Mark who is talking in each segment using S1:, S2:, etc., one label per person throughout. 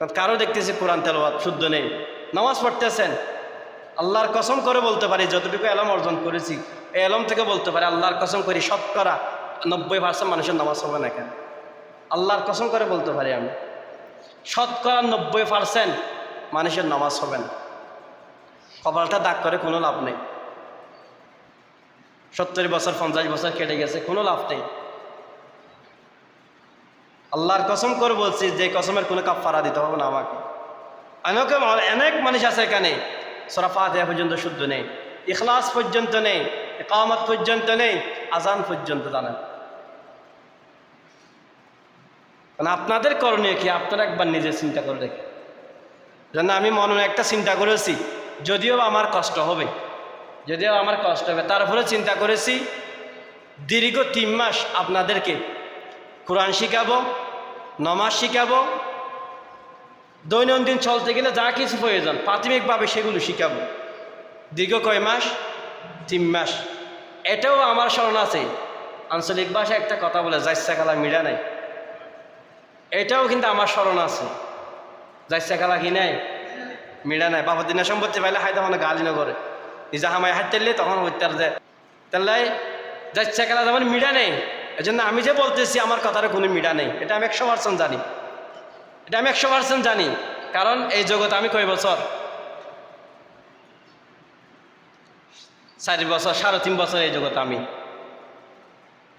S1: কারও দেখতেছি কোরআন তেলাওয়াত, শুদ্ধ নেই। নামাজ পড়তেছেন। আল্লাহর কসম করে বলতে পারি, যতটুকু এলম অর্জন করেছি, এই এলম থেকে বলতে পারি, আল্লাহর কসম করি, শতকরা নব্বই পার্সেন্ট মানুষের নামাজ হবে না কেন? আল্লাহর কসম করে বলতে পারি আমি, শতকরা নব্বই পার্সেন্ট মানুষের নামাজ হবে না। কপালটা দাগ করে কোনো লাভ নেই। সত্তর বছর, পঞ্চাশ বছর কেটে গেছে, কোনো লাভ নেই। আল্লাহর কসম করে বলছি, যে কসমের কোনো কাপড়া দিতে হবে না আমাকে। অনেক অনেক মানুষ আছে এখানে। সরাফা দেয়া পর্যন্ত শুদ্ধ নেই, ইখলাস পর্যন্ত নেই একামত পর্যন্ত নেই আজান পর্যন্ত জানেন। কারণ আপনাদের করণীয় কি? আপনারা একবার নিজে চিন্তা করে দেখে যেন আমি মনে একটা চিন্তা করেছি, যদিও আমার কষ্ট হবে। যদিও আমার কষ্ট হবে, তারপরে চিন্তা করেছি, দীর্ঘ তিন মাস আপনাদেরকে কোরআন শিখাবো নমাজ শিখাবো, দৈনন্দিন চলতে গেলে যা কিছু প্রয়োজন, প্রাথমিকভাবে সেগুলো শিখাবো। দীর্ঘ কয় মাস? তিন মাস। এটাও আমার স্মরণ আছে। আঞ্চলিক ভাষায় একটা কথা বলে, যাইসা খেলা মিড়া নাই। এটাও কিন্তু আমার স্মরণ আছে। যাইসা খেলা কি নাই? মিড়া নাই। বাবা দিনের সম্পত্তি পাইলে হাই তখন গালি করে। নিজা হামায় হাত তেললে তখন হত্যার যায় তাহলে যাইসা খেলা যেমন মিড়া নেই এই জন্য আমি যে বলতেছি, আমার কথাটা কোনো মিড়া নেই। এটা আমি একশো পার্সেন্ট জানি। এটা আমি একশো পার্সেন্ট জানি। কারণ এই জগৎ আমি কয় বছর? চারি বছর, সাড়ে তিন বছর এই জগৎ আমি।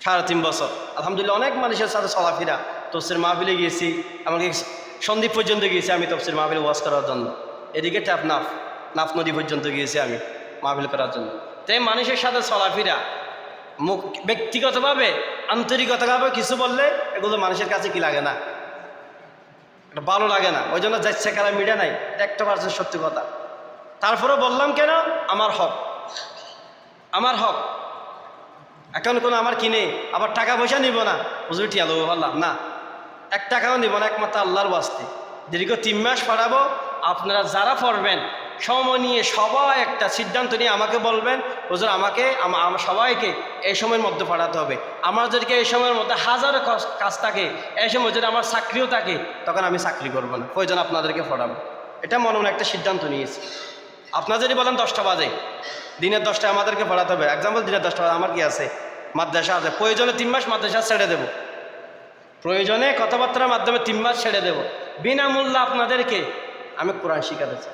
S1: সাড়ে তিন বছর। আলহামদুলিল্লাহ, অনেক মানুষের সাথে চলাফেরা। তফসির মাহফিলে গিয়েছি এমনকি সন্দীপ পর্যন্ত গিয়েছি আমি তফসির মাহফিলে ওয়াশ করার জন্য। এদিকে ট্যাপ নাফ নাফ নদী পর্যন্ত গিয়েছি আমি মাহফিল করার জন্য। তাই মানুষের সাথে চলাফেরা মুখ ব্যক্তিগতভাবে, আন্তরিকতাভাবে কিছু বললে এগুলো মানুষের কাছে কি লাগে না? এটা ভালো লাগে না। ওই জন্য যাচ্ছে খেলা মিডিয়া নাই একটা পার্সেন্ট সত্যি কথা। তারপরে বললাম কেন? আমার হক। আমার হক। এখন কোনো আমার কিনে আবার টাকা পয়সা নিব না। হুজুর টিয়া দেবো বললাম, না। এক টাকাও নিব না, একমাত্র আল্লাহর বাস্তে দীর্ঘ তিন মাস পড়াবো আপনারা যারা পড়বেন সময় নিয়ে সবাই একটা সিদ্ধান্ত নিয়ে আমাকে বলবেন, হুজুর, আমাকে সবাইকে এই সময়ের মধ্যে পাঠাতে হবে। আমার যদি এই সময়ের মধ্যে হাজারো কাজ থাকে, এই সময় যদি আমার চাকরিও থাকে, তখন আমি চাকরি করব না। প্রয়োজন আপনাদেরকে পড়াবো? এটা মনে মনে একটা সিদ্ধান্ত নিয়েছি। আপনার যদি বলেন দশটা বাজে, দিনের দশটায় আমাদেরকে পড়াতে হবে। এক্সাম্পল দিনের দশটা বাজে, আমার কি আছে? মাদ্রাসা আছে। প্রয়োজনে তিন মাস মাদ্রাসা ছেড়ে দেব। প্রয়োজনে কথাবার্তার মাধ্যমে তিন মাস ছেড়ে দেব। বিনামূল্যে আপনাদেরকে আমি কোরআন শিখাতে চাই।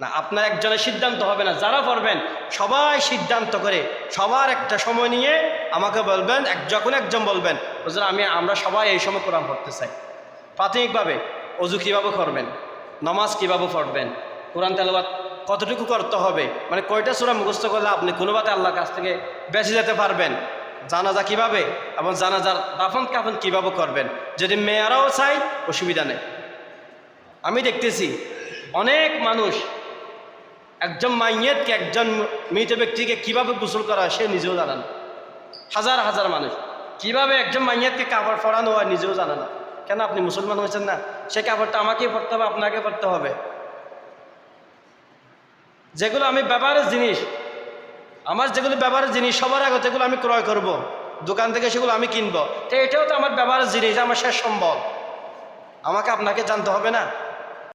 S1: না, আপনার একজনের সিদ্ধান্ত হবে না। যারা পড়বেন সবাই সিদ্ধান্ত করে, সবার একটা সময় নিয়ে আমাকে বলবেন, এক যখন একজন বলবেন, হুজুর, আমি, আমরা সবাই এই সময় কোরআন পড়তে চাই। প্রাথমিকভাবে, অজু কীভাবে করবেন? নমাজ কীভাবে পড়বেন? কোরআন তেলাবাদ কতটুকু করতে হবে? মানে কয়টা সুরা মুখস্থ করলে আপনি কোনোভাবে আল্লাহর কাছ থেকে বেঁচে যেতে পারবেন? জানাজা কীভাবে এবং জানাজার দাফন কাফন কীভাবে করবেন? যদি মেয়েরাও চাই অসুবিধা নেই। আমি দেখতেছি, অনেক মানুষ একজন মাইয়েতকে একজন মৃত ব্যক্তিকে কীভাবে গোসল করা হয় সে নিজেও জানে না। হাজার হাজার মানুষ। কীভাবে একজন মাইয়াতকে কাপড় পরানো হয় নিজেও জানে না। কেন আপনি মুসলমান হয়েছেন না? সে কাপড়টা আমাকেই পড়তে হবে, আপনাকে পড়তে হবে। যেগুলো আমি ব্যবহারের জিনিস, আমার যেগুলো ব্যবহারের জিনিস, সবার আগে যেগুলো আমি ক্রয় করব। দোকান থেকে সেগুলো আমি কিনবো, তো এটাও তো আমার ব্যবহারের জিনিস আমার শেষ সম্ভব আমাকে আপনাকে জানতে হবে না?